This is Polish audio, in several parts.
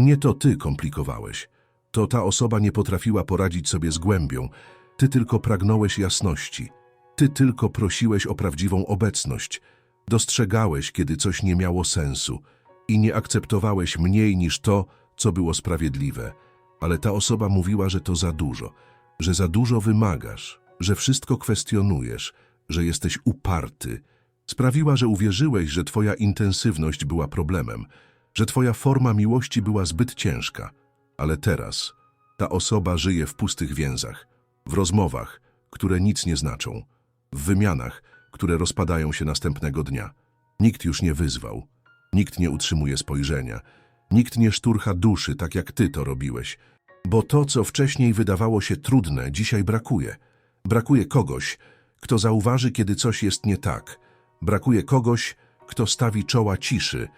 Nie to ty komplikowałeś. To ta osoba nie potrafiła poradzić sobie z głębią. Ty tylko pragnąłeś jasności. Ty tylko prosiłeś o prawdziwą obecność. Dostrzegałeś, kiedy coś nie miało sensu i nie akceptowałeś mniej niż to, co było sprawiedliwe. Ale ta osoba mówiła, że to za dużo, że za dużo wymagasz, że wszystko kwestionujesz, że jesteś uparty. Sprawiła, że uwierzyłeś, że twoja intensywność była problemem, że twoja forma miłości była zbyt ciężka. Ale teraz ta osoba żyje w pustych więzach, w rozmowach, które nic nie znaczą, w wymianach, które rozpadają się następnego dnia. Nikt już nie wyzwał, nikt nie utrzymuje spojrzenia, nikt nie szturcha duszy, tak jak ty to robiłeś. Bo to, co wcześniej wydawało się trudne, dzisiaj brakuje. Brakuje kogoś, kto zauważy, kiedy coś jest nie tak. Brakuje kogoś, kto stawi czoła ciszy.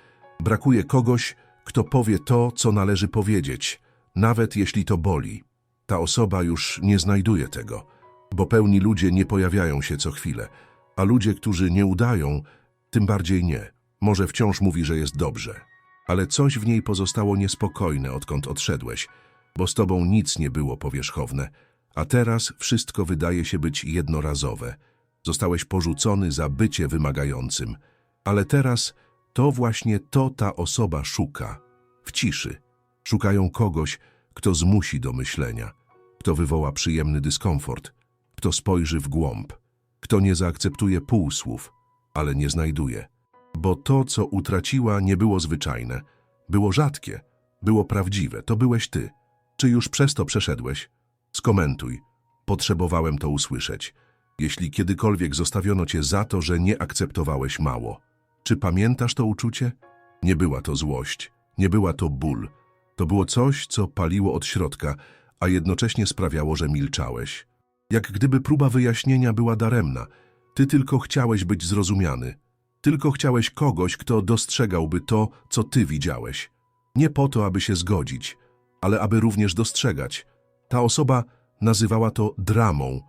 Brakuje kogoś, kto powie to, co należy powiedzieć, nawet jeśli to boli. Ta osoba już nie znajduje tego, bo pełni ludzie nie pojawiają się co chwilę, a ludzie, którzy nie udają, tym bardziej nie. Może wciąż mówi, że jest dobrze, ale coś w niej pozostało niespokojne, odkąd odszedłeś, bo z tobą nic nie było powierzchowne, a teraz wszystko wydaje się być jednorazowe. Zostałeś porzucony za bycie wymagającym, ale teraz to właśnie to ta osoba szuka. W ciszy. Szukają kogoś, kto zmusi do myślenia, kto wywoła przyjemny dyskomfort, kto spojrzy w głąb, kto nie zaakceptuje półsłów, ale nie znajduje. Bo to, co utraciła, nie było zwyczajne, było rzadkie, było prawdziwe, to byłeś ty. Czy już przez to przeszedłeś? Skomentuj. Potrzebowałem to usłyszeć. Jeśli kiedykolwiek zostawiono cię za to, że nie akceptowałeś mało. Czy pamiętasz to uczucie? Nie była to złość, nie była to ból. To było coś, co paliło od środka, a jednocześnie sprawiało, że milczałeś. Jak gdyby próba wyjaśnienia była daremna. Ty tylko chciałeś być zrozumiany. Tylko chciałeś kogoś, kto dostrzegałby to, co ty widziałeś. Nie po to, aby się zgodzić, ale aby również dostrzegać. Ta osoba nazywała to dramą.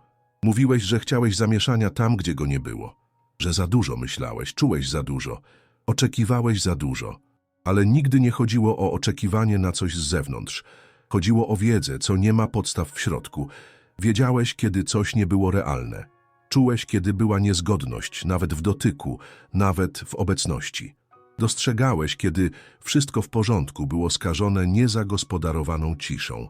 Mówiłeś, że chciałeś zamieszania tam, gdzie go nie było. Że za dużo myślałeś, czułeś za dużo, oczekiwałeś za dużo. Ale nigdy nie chodziło o oczekiwanie na coś z zewnątrz. Chodziło o wiedzę, co nie ma podstaw w środku. Wiedziałeś, kiedy coś nie było realne. Czułeś, kiedy była niezgodność, nawet w dotyku, nawet w obecności. Dostrzegałeś, kiedy wszystko w porządku było skażone niezagospodarowaną ciszą.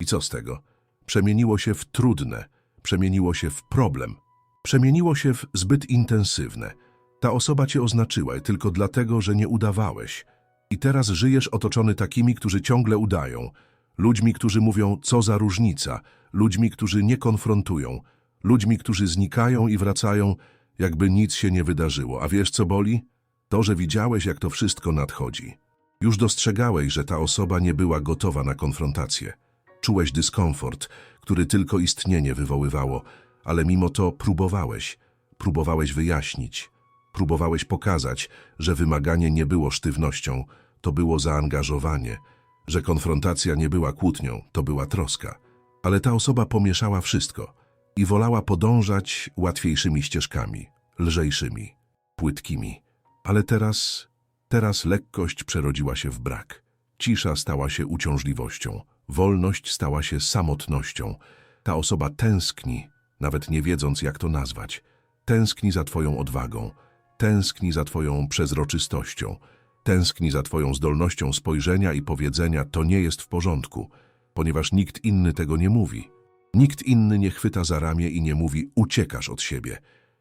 I co z tego? Przemieniło się w trudne, przemieniło się w problem, przemieniło się w zbyt intensywne. Ta osoba cię oznaczyła tylko dlatego, że nie udawałeś. I teraz żyjesz otoczony takimi, którzy ciągle udają. Ludźmi, którzy mówią, co za różnica. Ludźmi, którzy nie konfrontują. Ludźmi, którzy znikają i wracają, jakby nic się nie wydarzyło. A wiesz, co boli? To, że widziałeś, jak to wszystko nadchodzi. Już dostrzegałeś, że ta osoba nie była gotowa na konfrontację. Czułeś dyskomfort, który tylko istnienie wywoływało, ale mimo to próbowałeś. Próbowałeś wyjaśnić. Próbowałeś pokazać, że wymaganie nie było sztywnością, to było zaangażowanie, że konfrontacja nie była kłótnią, to była troska. Ale ta osoba pomieszała wszystko i wolała podążać łatwiejszymi ścieżkami, lżejszymi, płytkimi. Ale teraz, teraz lekkość przerodziła się w brak. Cisza stała się uciążliwością, wolność stała się samotnością. Ta osoba tęskni, nawet nie wiedząc jak to nazwać. Tęskni za twoją odwagą, tęskni za twoją przezroczystością, tęskni za twoją zdolnością spojrzenia i powiedzenia to nie jest w porządku, ponieważ nikt inny tego nie mówi. Nikt inny nie chwyta za ramię i nie mówi uciekasz od siebie.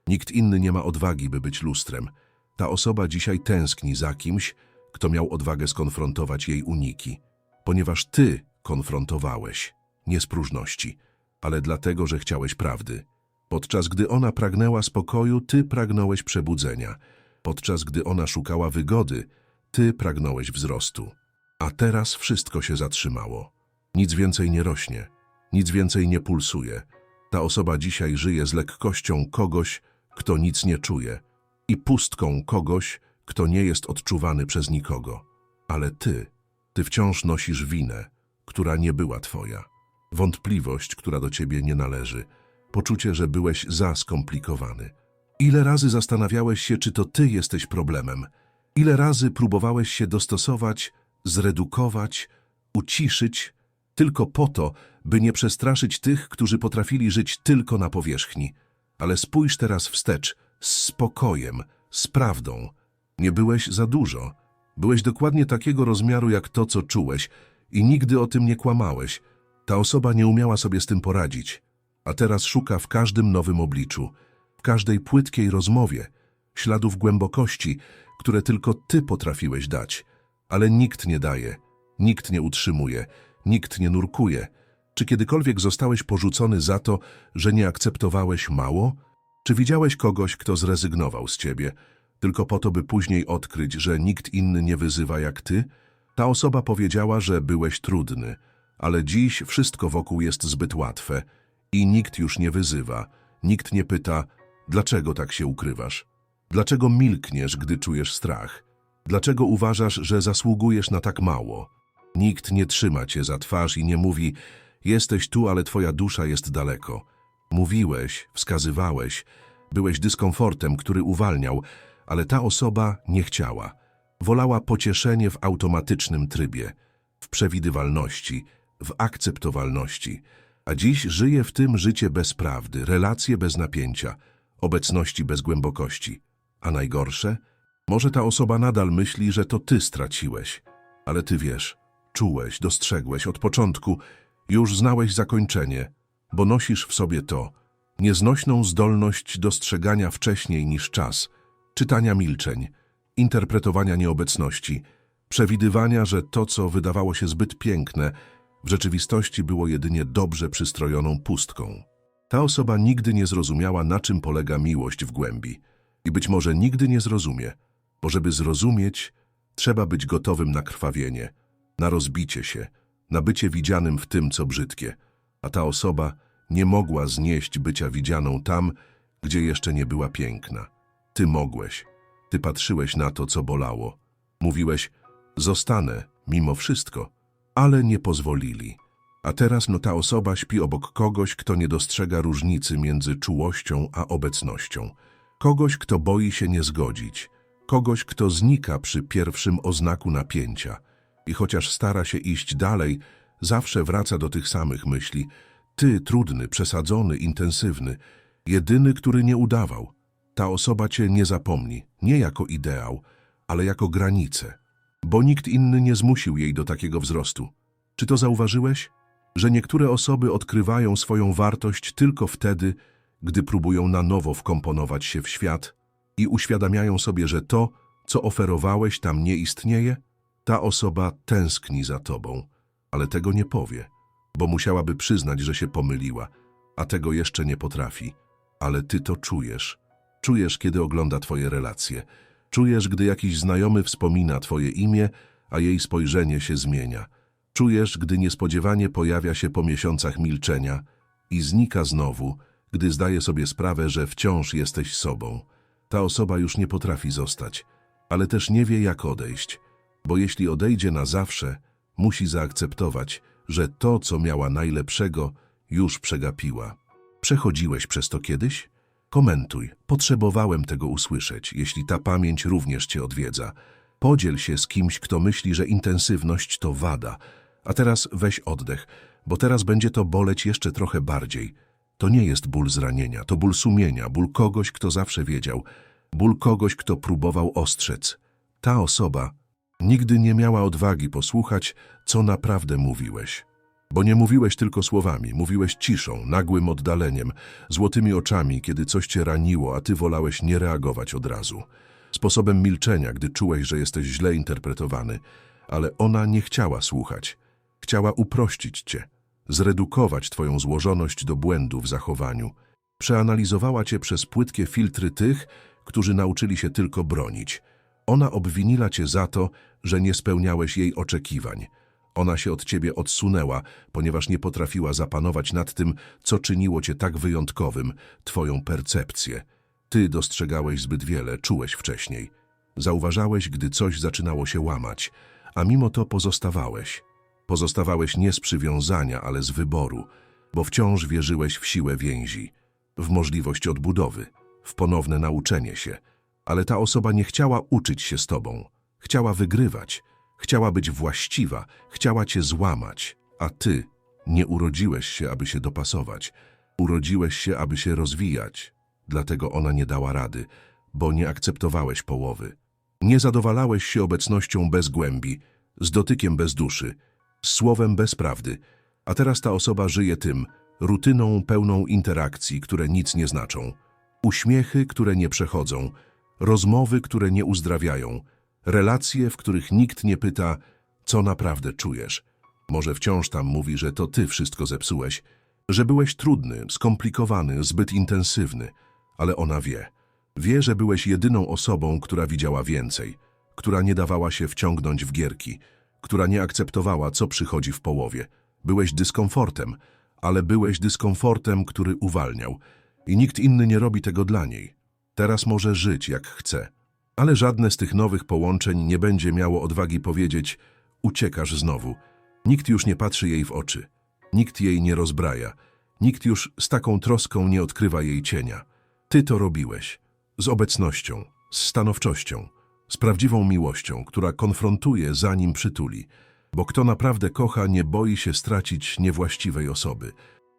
Nikt inny nie ma odwagi, by być lustrem. Ta osoba dzisiaj tęskni za kimś, kto miał odwagę skonfrontować jej uniki, ponieważ ty konfrontowałeś, nie z próżności, ale dlatego, że chciałeś prawdy. Podczas gdy ona pragnęła spokoju, ty pragnąłeś przebudzenia. Podczas gdy ona szukała wygody, ty pragnąłeś wzrostu. A teraz wszystko się zatrzymało. Nic więcej nie rośnie, nic więcej nie pulsuje. Ta osoba dzisiaj żyje z lekkością kogoś, kto nic nie czuje i pustką kogoś, kto nie jest odczuwany przez nikogo. Ale ty, ty wciąż nosisz winę, która nie była twoja. Wątpliwość, która do ciebie nie należy. Poczucie, że byłeś za skomplikowany. Ile razy zastanawiałeś się, czy to ty jesteś problemem? Ile razy próbowałeś się dostosować, zredukować, uciszyć, tylko po to, by nie przestraszyć tych, którzy potrafili żyć tylko na powierzchni. Ale spójrz teraz wstecz, z spokojem, z prawdą. Nie byłeś za dużo. Byłeś dokładnie takiego rozmiaru jak to, co czułeś i nigdy o tym nie kłamałeś. Ta osoba nie umiała sobie z tym poradzić, a teraz szuka w każdym nowym obliczu, w każdej płytkiej rozmowie, śladów głębokości, które tylko ty potrafiłeś dać. Ale nikt nie daje, nikt nie utrzymuje, nikt nie nurkuje. Czy kiedykolwiek zostałeś porzucony za to, że nie akceptowałeś mało? Czy widziałeś kogoś, kto zrezygnował z ciebie, tylko po to, by później odkryć, że nikt inny nie wyzywa jak ty? Ta osoba powiedziała, że byłeś trudny, ale dziś wszystko wokół jest zbyt łatwe i nikt już nie wyzywa, nikt nie pyta, dlaczego tak się ukrywasz? Dlaczego milkniesz, gdy czujesz strach? Dlaczego uważasz, że zasługujesz na tak mało? Nikt nie trzyma cię za twarz i nie mówi, jesteś tu, ale twoja dusza jest daleko. Mówiłeś, wskazywałeś, byłeś dyskomfortem, który uwalniał, ale ta osoba nie chciała. Wolała pocieszenie w automatycznym trybie, w przewidywalności, w akceptowalności. A dziś żyje w tym życie bez prawdy, relacje bez napięcia, obecności bez głębokości. A najgorsze? Może ta osoba nadal myśli, że to ty straciłeś. Ale ty wiesz, czułeś, dostrzegłeś od początku, już znałeś zakończenie, bo nosisz w sobie to, nieznośną zdolność dostrzegania wcześniej niż czas, czytania milczeń, interpretowania nieobecności, przewidywania, że to, co wydawało się zbyt piękne, w rzeczywistości było jedynie dobrze przystrojoną pustką. Ta osoba nigdy nie zrozumiała, na czym polega miłość w głębi i być może nigdy nie zrozumie, bo żeby zrozumieć, trzeba być gotowym na krwawienie, na rozbicie się, na bycie widzianym w tym, co brzydkie, a ta osoba nie mogła znieść bycia widzianą tam, gdzie jeszcze nie była piękna. Ty mogłeś. Ty patrzyłeś na to, co bolało. Mówiłeś, zostanę, mimo wszystko, ale nie pozwolili. A teraz no ta osoba śpi obok kogoś, kto nie dostrzega różnicy między czułością a obecnością. Kogoś, kto boi się nie zgodzić. Kogoś, kto znika przy pierwszym oznaku napięcia. I chociaż stara się iść dalej, zawsze wraca do tych samych myśli. Ty, trudny, przesadzony, intensywny, jedyny, który nie udawał. Ta osoba cię nie zapomni, nie jako ideał, ale jako granicę, bo nikt inny nie zmusił jej do takiego wzrostu. Czy to zauważyłeś? Że niektóre osoby odkrywają swoją wartość tylko wtedy, gdy próbują na nowo wkomponować się w świat i uświadamiają sobie, że to, co oferowałeś, tam nie istnieje? Ta osoba tęskni za tobą, ale tego nie powie, bo musiałaby przyznać, że się pomyliła, a tego jeszcze nie potrafi. Ale ty to czujesz. Czujesz, kiedy ogląda twoje relacje. Czujesz, gdy jakiś znajomy wspomina twoje imię, a jej spojrzenie się zmienia. Czujesz, gdy niespodziewanie pojawia się po miesiącach milczenia i znika znowu, gdy zdaje sobie sprawę, że wciąż jesteś sobą. Ta osoba już nie potrafi zostać, ale też nie wie, jak odejść, bo jeśli odejdzie na zawsze, musi zaakceptować, że to, co miała najlepszego, już przegapiła. Przechodziłeś przez to kiedyś? Komentuj. Potrzebowałem tego usłyszeć, jeśli ta pamięć również cię odwiedza. Podziel się z kimś, kto myśli, że intensywność to wada. A teraz weź oddech, bo teraz będzie to boleć jeszcze trochę bardziej. To nie jest ból zranienia, to ból sumienia, ból kogoś, kto zawsze wiedział, ból kogoś, kto próbował ostrzec. Ta osoba nigdy nie miała odwagi posłuchać, co naprawdę mówiłeś. Bo nie mówiłeś tylko słowami, mówiłeś ciszą, nagłym oddaleniem, złotymi oczami, kiedy coś cię raniło, a ty wolałeś nie reagować od razu. Sposobem milczenia, gdy czułeś, że jesteś źle interpretowany, ale ona nie chciała słuchać. Chciała uprościć cię, zredukować twoją złożoność do błędu w zachowaniu. Przeanalizowała cię przez płytkie filtry tych, którzy nauczyli się tylko bronić. Ona obwiniła cię za to, że nie spełniałeś jej oczekiwań. Ona się od ciebie odsunęła, ponieważ nie potrafiła zapanować nad tym, co czyniło cię tak wyjątkowym, twoją percepcję. Ty dostrzegałeś zbyt wiele, czułeś wcześniej. Zauważałeś, gdy coś zaczynało się łamać, a mimo to pozostawałeś. Pozostawałeś nie z przywiązania, ale z wyboru, bo wciąż wierzyłeś w siłę więzi, w możliwość odbudowy, w ponowne nauczenie się. Ale ta osoba nie chciała uczyć się z tobą. Chciała wygrywać. Chciała być właściwa, chciała cię złamać, a ty nie urodziłeś się, aby się dopasować. Urodziłeś się, aby się rozwijać. Dlatego ona nie dała rady, bo nie akceptowałeś połowy. Nie zadowalałeś się obecnością bez głębi, z dotykiem bez duszy, z słowem bez prawdy, a teraz ta osoba żyje tym, rutyną pełną interakcji, które nic nie znaczą, uśmiechy, które nie przechodzą, rozmowy, które nie uzdrawiają, relacje, w których nikt nie pyta, co naprawdę czujesz. Może wciąż tam mówi, że to ty wszystko zepsułeś, że byłeś trudny, skomplikowany, zbyt intensywny, ale ona wie. Wie, że byłeś jedyną osobą, która widziała więcej, która nie dawała się wciągnąć w gierki, która nie akceptowała, co przychodzi w połowie. Byłeś dyskomfortem, ale byłeś dyskomfortem, który uwalniał i nikt inny nie robi tego dla niej. Teraz może żyć jak chce, ale żadne z tych nowych połączeń nie będzie miało odwagi powiedzieć uciekasz znowu. Nikt już nie patrzy jej w oczy, nikt jej nie rozbraja, nikt już z taką troską nie odkrywa jej cienia. Ty to robiłeś, z obecnością, z stanowczością, z prawdziwą miłością, która konfrontuje zanim przytuli. Bo kto naprawdę kocha, nie boi się stracić niewłaściwej osoby.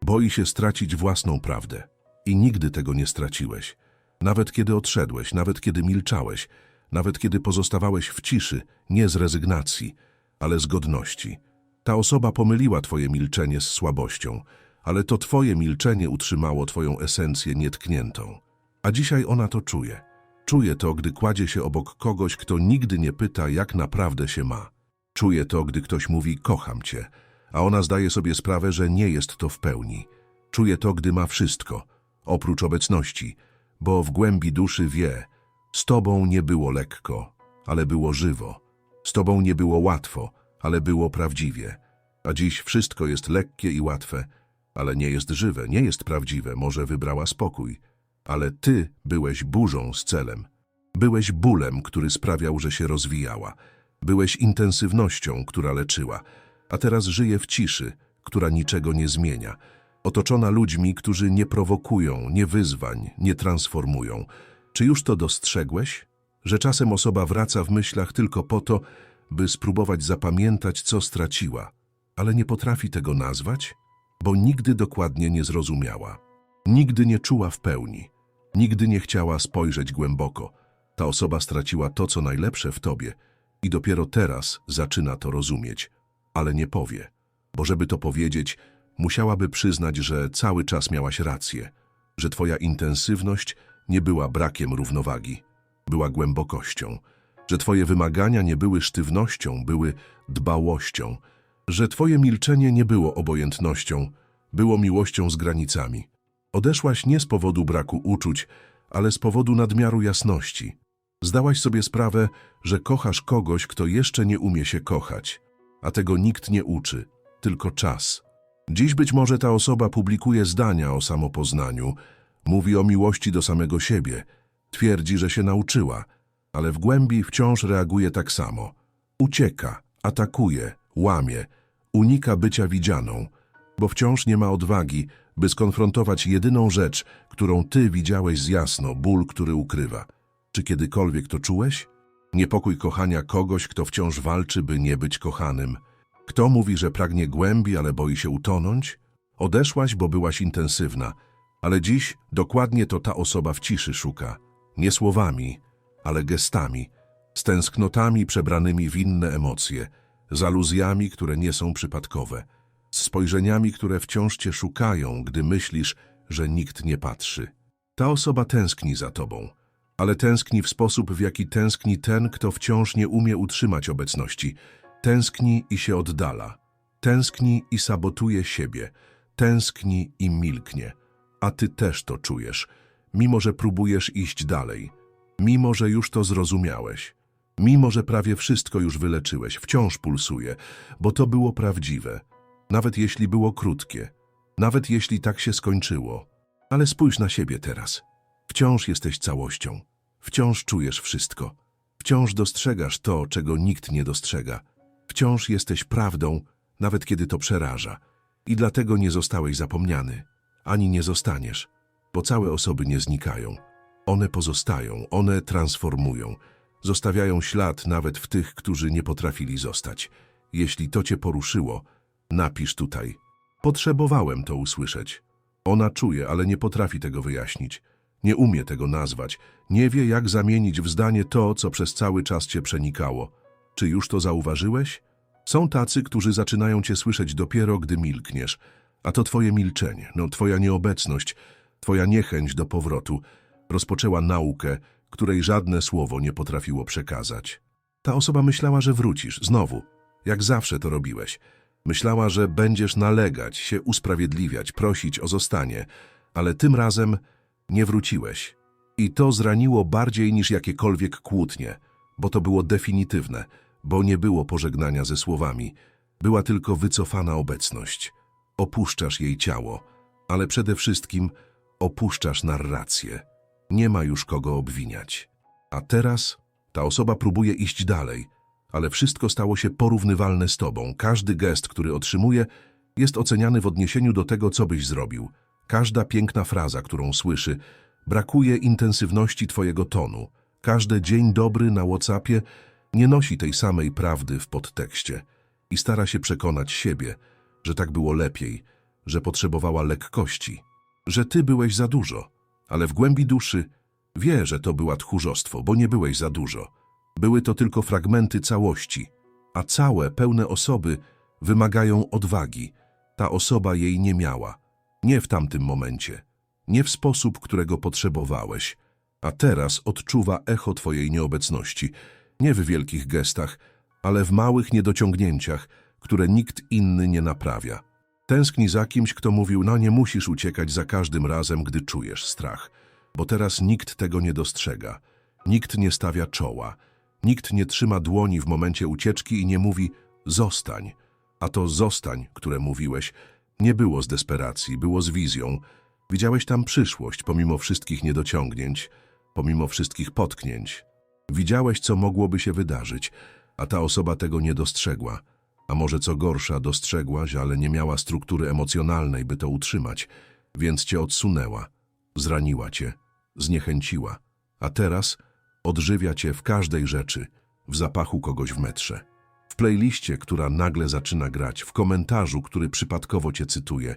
Boi się stracić własną prawdę. I nigdy tego nie straciłeś. Nawet kiedy odszedłeś, nawet kiedy milczałeś, nawet kiedy pozostawałeś w ciszy, nie z rezygnacji, ale z godności. Ta osoba pomyliła twoje milczenie z słabością, ale to twoje milczenie utrzymało twoją esencję nietkniętą. A dzisiaj ona to czuje. Czuje to, gdy kładzie się obok kogoś, kto nigdy nie pyta, jak naprawdę się ma. Czuje to, gdy ktoś mówi kocham cię, a ona zdaje sobie sprawę, że nie jest to w pełni. Czuje to, gdy ma wszystko, oprócz obecności, bo w głębi duszy wie, z tobą nie było lekko, ale było żywo. Z tobą nie było łatwo, ale było prawdziwie. A dziś wszystko jest lekkie i łatwe, ale nie jest żywe, nie jest prawdziwe, może wybrała spokój. Ale ty byłeś burzą z celem. Byłeś bólem, który sprawiał, że się rozwijała. Byłeś intensywnością, która leczyła. A teraz żyje w ciszy, która niczego nie zmienia. Otoczona ludźmi, którzy nie prowokują, nie wyzwań, nie transformują. Czy już to dostrzegłeś? Że czasem osoba wraca w myślach tylko po to, by spróbować zapamiętać, co straciła, ale nie potrafi tego nazwać, bo nigdy dokładnie nie zrozumiała. Nigdy nie czuła w pełni. Nigdy nie chciała spojrzeć głęboko. Ta osoba straciła to, co najlepsze w tobie i dopiero teraz zaczyna to rozumieć, ale nie powie, bo żeby to powiedzieć, musiałaby przyznać, że cały czas miałaś rację, że twoja intensywność nie była brakiem równowagi, była głębokością, że twoje wymagania nie były sztywnością, były dbałością, że twoje milczenie nie było obojętnością, było miłością z granicami. Odeszłaś nie z powodu braku uczuć, ale z powodu nadmiaru jasności. Zdałaś sobie sprawę, że kochasz kogoś, kto jeszcze nie umie się kochać, a tego nikt nie uczy, tylko czas. Dziś być może ta osoba publikuje zdania o samopoznaniu, mówi o miłości do samego siebie, twierdzi, że się nauczyła, ale w głębi wciąż reaguje tak samo. Ucieka, atakuje, łamie, unika bycia widzianą, bo wciąż nie ma odwagi, by skonfrontować jedyną rzecz, którą ty widziałeś z jasno, ból, który ukrywa. Czy kiedykolwiek to czułeś? Niepokój kochania kogoś, kto wciąż walczy, by nie być kochanym. Kto mówi, że pragnie głębi, ale boi się utonąć? Odeszłaś, bo byłaś intensywna, ale dziś dokładnie to ta osoba w ciszy szuka. Nie słowami, ale gestami, z tęsknotami przebranymi w inne emocje, z aluzjami, które nie są przypadkowe, z spojrzeniami, które wciąż cię szukają, gdy myślisz, że nikt nie patrzy. Ta osoba tęskni za tobą, ale tęskni w sposób, w jaki tęskni ten, kto wciąż nie umie utrzymać obecności. Tęskni i się oddala. Tęskni i sabotuje siebie. Tęskni i milknie. A ty też to czujesz, mimo że próbujesz iść dalej. Mimo, że już to zrozumiałeś. Mimo, że prawie wszystko już wyleczyłeś, wciąż pulsuje, bo to było prawdziwe. Nawet jeśli było krótkie. Nawet jeśli tak się skończyło. Ale spójrz na siebie teraz. Wciąż jesteś całością. Wciąż czujesz wszystko. Wciąż dostrzegasz to, czego nikt nie dostrzega. Wciąż jesteś prawdą, nawet kiedy to przeraża. I dlatego nie zostałeś zapomniany. Ani nie zostaniesz, bo całe osoby nie znikają. One pozostają, one transformują. Zostawiają ślad nawet w tych, którzy nie potrafili zostać. Jeśli to cię poruszyło, napisz tutaj. Potrzebowałem to usłyszeć. Ona czuje, ale nie potrafi tego wyjaśnić. Nie umie tego nazwać. Nie wie, jak zamienić w zdanie to, co przez cały czas cię przenikało. Czy już to zauważyłeś? Są tacy, którzy zaczynają cię słyszeć dopiero, gdy milkniesz. A to twoje milczenie, no twoja nieobecność, twoja niechęć do powrotu rozpoczęła naukę, której żadne słowo nie potrafiło przekazać. Ta osoba myślała, że wrócisz, znowu, jak zawsze to robiłeś. Myślała, że będziesz nalegać, się usprawiedliwiać, prosić o zostanie, ale tym razem nie wróciłeś. I to zraniło bardziej niż jakiekolwiek kłótnie, bo to było definitywne, bo nie było pożegnania ze słowami. Była tylko wycofana obecność. Opuszczasz jej ciało, ale przede wszystkim opuszczasz narrację. Nie ma już kogo obwiniać. A teraz ta osoba próbuje iść dalej, ale wszystko stało się porównywalne z tobą. Każdy gest, który otrzymuje, jest oceniany w odniesieniu do tego, co byś zrobił. Każda piękna fraza, którą słyszy, brakuje intensywności twojego tonu. Każdy dzień dobry na Whatsappie nie nosi tej samej prawdy w podtekście i stara się przekonać siebie, że tak było lepiej, że potrzebowała lekkości, że ty byłeś za dużo, ale w głębi duszy wie, że to była tchórzostwo, bo nie byłeś za dużo. Były to tylko fragmenty całości, a całe, pełne osoby wymagają odwagi. Ta osoba jej nie miała. Nie w tamtym momencie. Nie w sposób, którego potrzebowałeś. A teraz odczuwa echo twojej nieobecności. Nie w wielkich gestach, ale w małych niedociągnięciach, które nikt inny nie naprawia. Tęskni za kimś, kto mówił, no nie musisz uciekać za każdym razem, gdy czujesz strach. Bo teraz nikt tego nie dostrzega. Nikt nie stawia czoła. Nikt nie trzyma dłoni w momencie ucieczki i nie mówi zostań. A to zostań, które mówiłeś, nie było z desperacji, było z wizją. Widziałeś tam przyszłość, pomimo wszystkich niedociągnięć, pomimo wszystkich potknięć. Widziałeś, co mogłoby się wydarzyć, a ta osoba tego nie dostrzegła. A może co gorsza, dostrzegłaś, ale nie miała struktury emocjonalnej, by to utrzymać, więc cię odsunęła, zraniła cię, zniechęciła. A teraz odżywia cię w każdej rzeczy, w zapachu kogoś w metrze, w playliście, która nagle zaczyna grać, w komentarzu, który przypadkowo cię cytuje,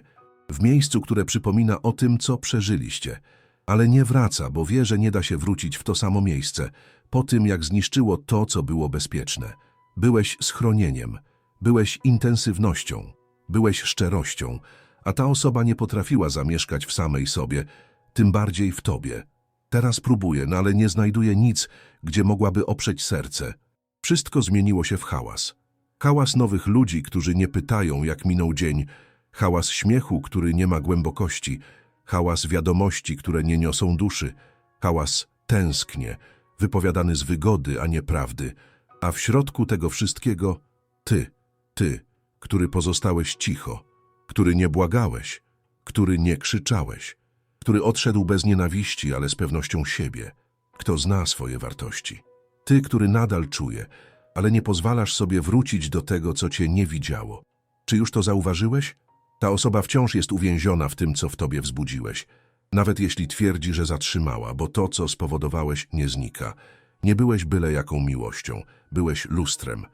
w miejscu, które przypomina o tym, co przeżyliście, ale nie wraca, bo wie, że nie da się wrócić w to samo miejsce, po tym, jak zniszczyło to, co było bezpieczne. Byłeś schronieniem, byłeś intensywnością, byłeś szczerością, a ta osoba nie potrafiła zamieszkać w samej sobie, tym bardziej w tobie. Teraz próbuje, no ale nie znajduje nic, gdzie mogłaby oprzeć serce. Wszystko zmieniło się w hałas. Hałas nowych ludzi, którzy nie pytają, jak minął dzień, hałas śmiechu, który nie ma głębokości, hałas wiadomości, które nie niosą duszy, hałas tęsknie, wypowiadany z wygody, a nie prawdy, a w środku tego wszystkiego ty, ty, który pozostałeś cicho, który nie błagałeś, który nie krzyczałeś, który odszedł bez nienawiści, ale z pewnością siebie, kto zna swoje wartości. Ty, który nadal czuje, ale nie pozwalasz sobie wrócić do tego, co cię nie widziało. Czy już to zauważyłeś? Ta osoba wciąż jest uwięziona w tym, co w tobie wzbudziłeś. Nawet jeśli twierdzi, że zatrzymała, bo to, co spowodowałeś, nie znika. Nie byłeś byle jaką miłością, byłeś lustrem.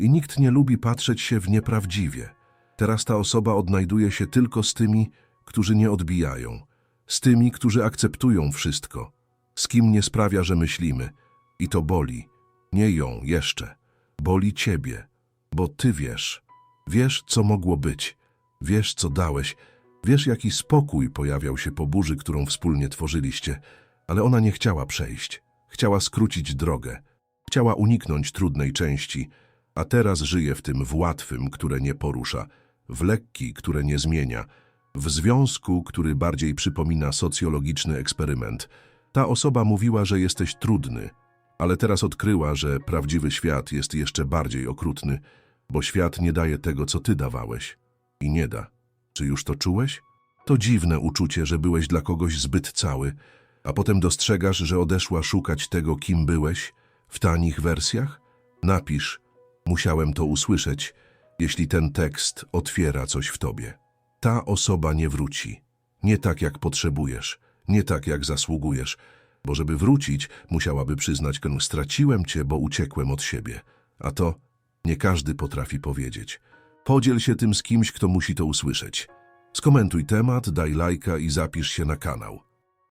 I nikt nie lubi patrzeć się w nieprawdziwie. Teraz ta osoba odnajduje się tylko z tymi, którzy nie odbijają, z tymi, którzy akceptują wszystko, z kim nie sprawia, że myślimy. I to boli. Nie ją jeszcze. Boli ciebie, bo ty wiesz. Wiesz, co mogło być. Wiesz, co dałeś. Wiesz, jaki spokój pojawiał się po burzy, którą wspólnie tworzyliście. Ale ona nie chciała przejść. Chciała skrócić drogę. Chciała uniknąć trudnej części, a teraz żyje w tym w łatwym, które nie porusza, w lekki, które nie zmienia, w związku, który bardziej przypomina socjologiczny eksperyment. Ta osoba mówiła, że jesteś trudny, ale teraz odkryła, że prawdziwy świat jest jeszcze bardziej okrutny, bo świat nie daje tego, co ty dawałeś. I nie da. Czy już to czułeś? To dziwne uczucie, że byłeś dla kogoś zbyt cały, a potem dostrzegasz, że odeszła szukać tego, kim byłeś, w tanich wersjach? Napisz, musiałem to usłyszeć, jeśli ten tekst otwiera coś w tobie. Ta osoba nie wróci. Nie tak, jak potrzebujesz, nie tak, jak zasługujesz, Bo żeby wrócić, musiałaby przyznać, że straciłem cię, bo uciekłem od siebie. A to nie każdy potrafi powiedzieć. Podziel się tym z kimś, kto musi to usłyszeć. Skomentuj temat, daj lajka i zapisz się na kanał.